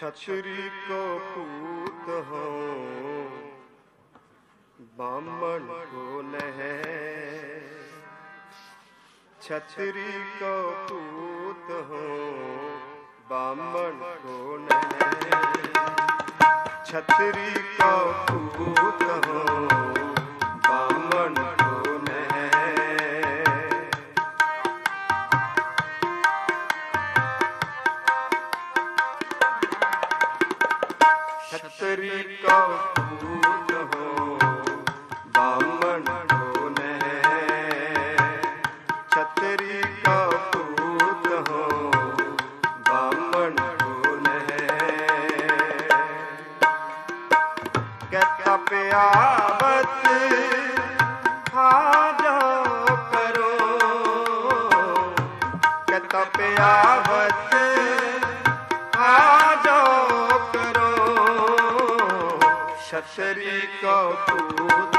ਛਛਰੀ ਕੋ ਭੂਤ ਹੋ ਬਾਮਣ ਕੋ ਲਹਿ ਛਤਰੀ ਕੋ ਭੂਤ ਹੋ ਬਾਮਣ ਕੋ ਲਹਿ ਛਤਰੀ ਕੋ ਭੂਤ ਹੋ ਕੇ ਤਪਿਆ ਬਤ ਹਾਜੋ ਕਰੋ। ਕੇ ਤਪਿਆ ਬਤ ਹਾਜੋ ਕਰੋ। ਸ਼ਤਰੀ ਕੋ ਪੂਤ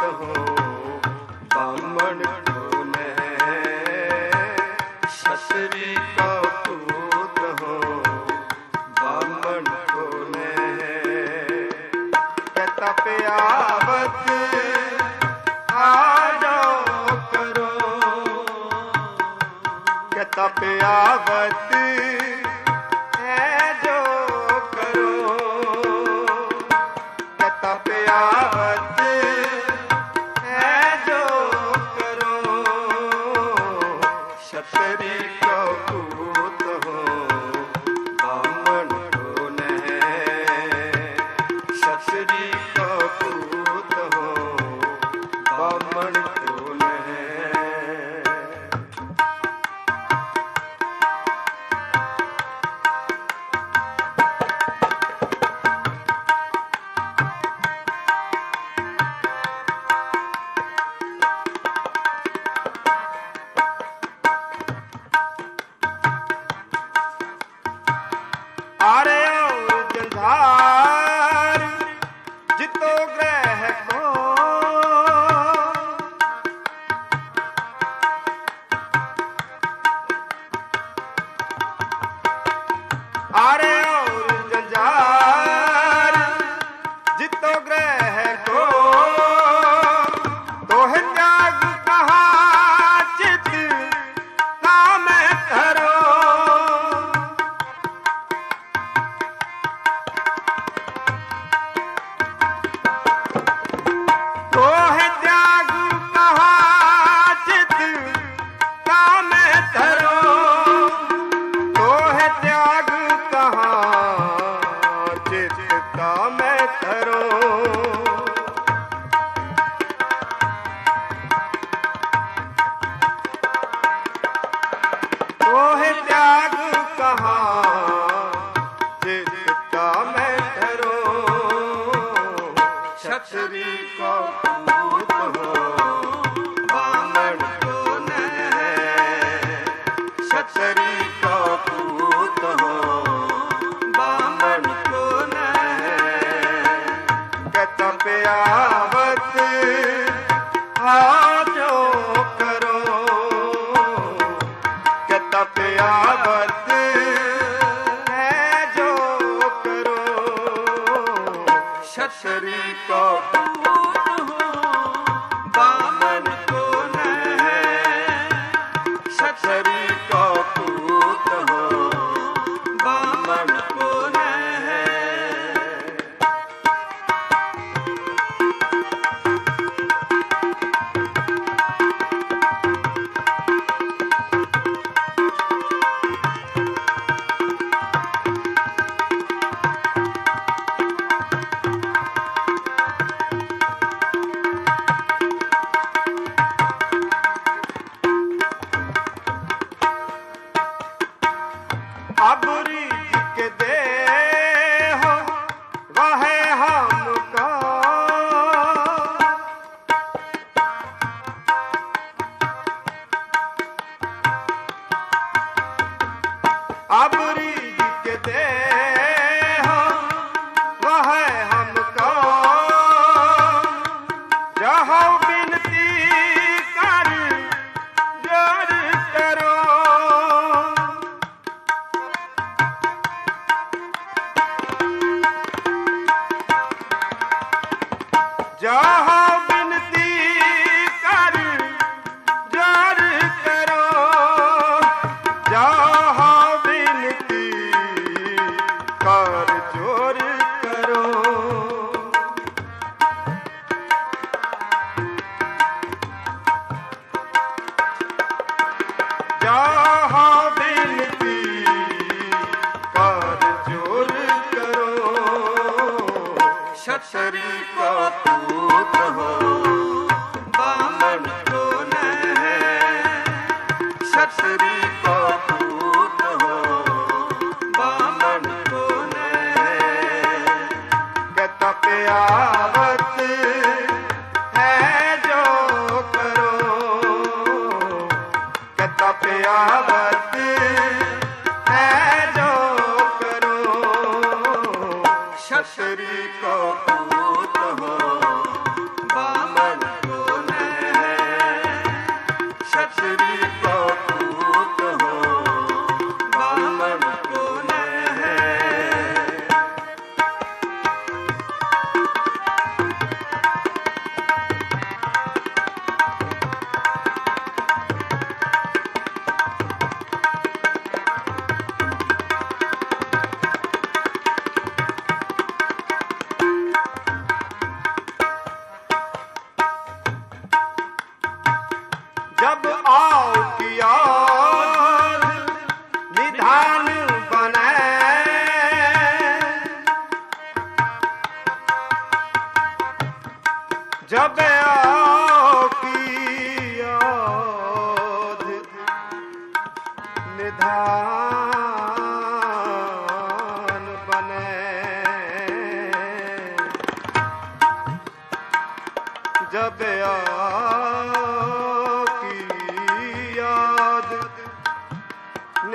ਤਪਿਆਵਤ बाबरी के दे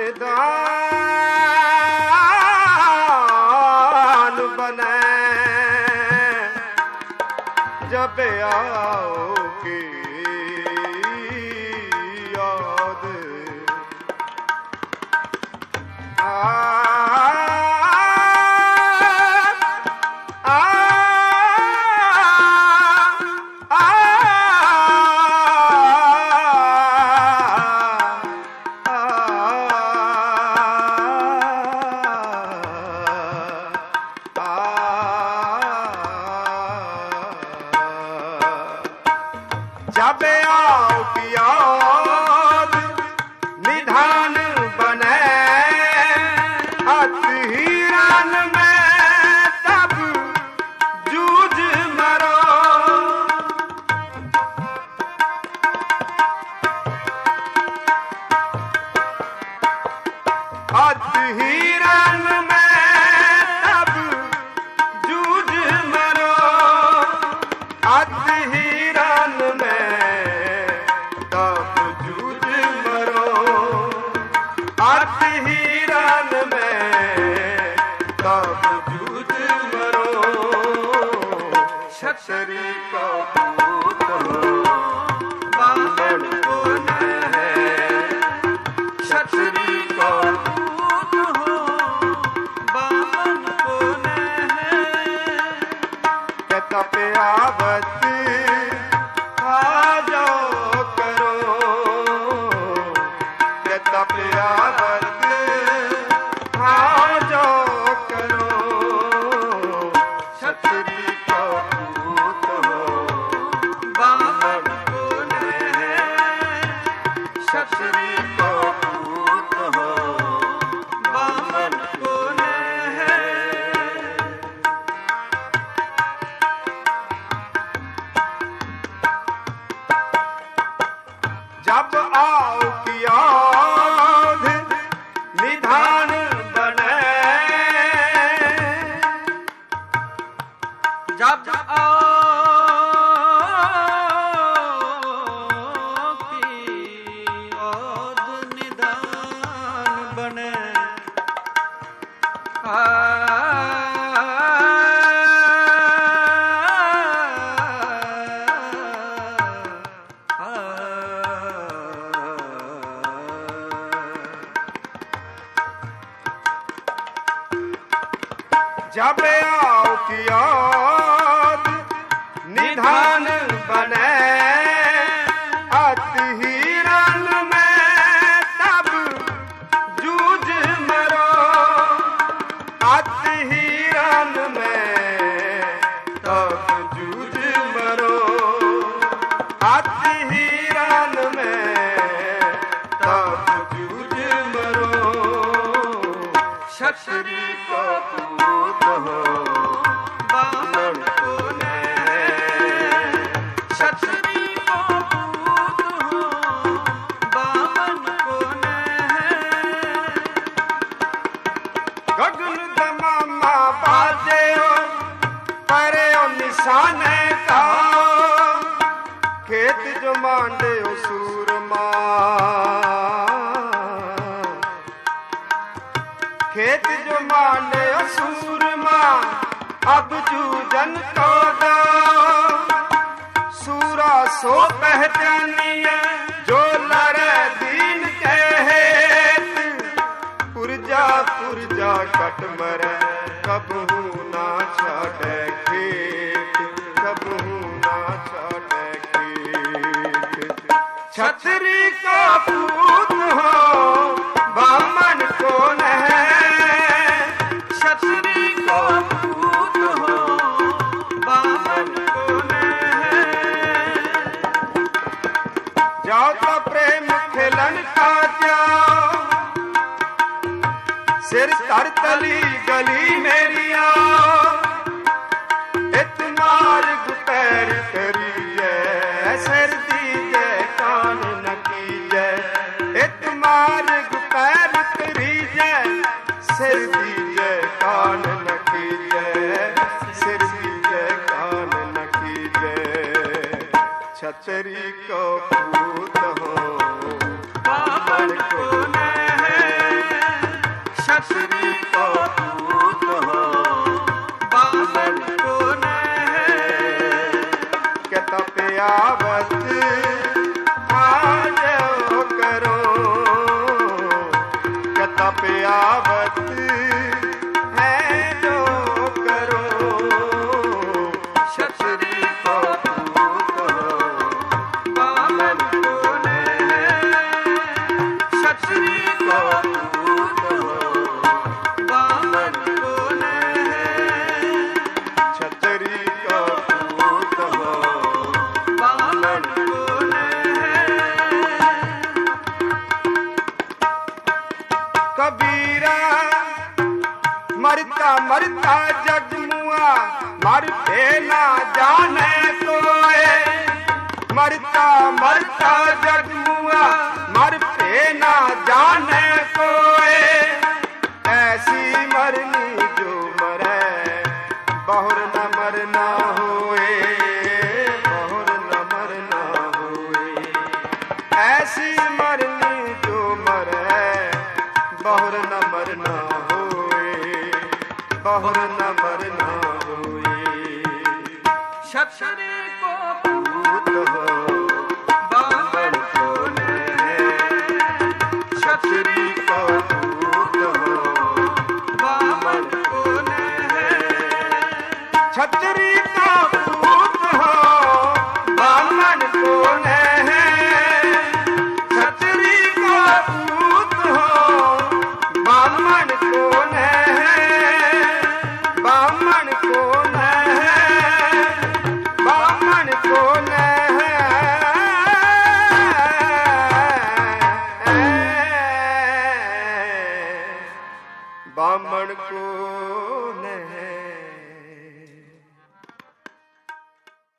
ਨਿਦਾਨ ਬਨੈ da piada. ਜਬ ਆਉ ਕੀ ਆਦ ਨਿਧਾਨ ਬਣੇ ਗਗਨ ਦਾ ਮਾਮਾ ਬਾਜਿਓ ਖੇਤ ਜਮਾਂਡਿਓ ਸੂਰਮਾ। ਸੂਰਮਾ ਅਬ ਜੂਜਨ ਕੋ ਸੋ ਪਹਿਚਾਨੀਐ। ਕਟ ਮਰੈ ਕਬਹੂ ਨਾ ਛਾੜੈ ਖੇਤ ਕਬਹੂ ਨਾ ਛਾੜੈ ਖੇਤ। ਛਤਰੀ ਕਾ ਪੂਤ ਹੋ ਬਾਮਨ ਕੋ ਨਹਿ ਛਤਰੀ ਕੋ ਪੂਤ ਹੋ ਬਾਮਨ ਕੋ ਨਹਿ ਜਾਉ ਪ੍ਰੇਮ ਖਿਲਨ ਕਾ ਜਾਉ ਸਿਰ ਧੜ ਤਲੀ ਗਲੀ ਮੇਰੀਆਂ। ਇਤ ਮਾਰ ਗੁਪੈਰ ਤੇਰੀ ਐ, ਸਿਰ ਦੀ ਜੈ ਕਾਨ ਨਕੀ ਐ ਇਤ ਮਾਰ ਗੁਪੈਰ ਤੇਰੀ ਐ, ਸਿਰ ਦੀ ਜੈ ਕਾਨ ਨਕੀ ਐ ਸਿਰ ਦੀ ਜੈ ਕਾਨ ਨਕੀ ਐ ਛਤਰੀ ਕੋ ਭੂਤ ਹੋ ਪਾਵਨ ਕੋ मरता मरता जग मुआ मरते ना जाने कोए मरता मरता जग मुआ मरते ना जाने कोए ऐसी मरनी जो मरे बहुर न मरना होए बहुर न मरना होए ऐसी मरनी जो मरे बहुर न मरना होए बहुर न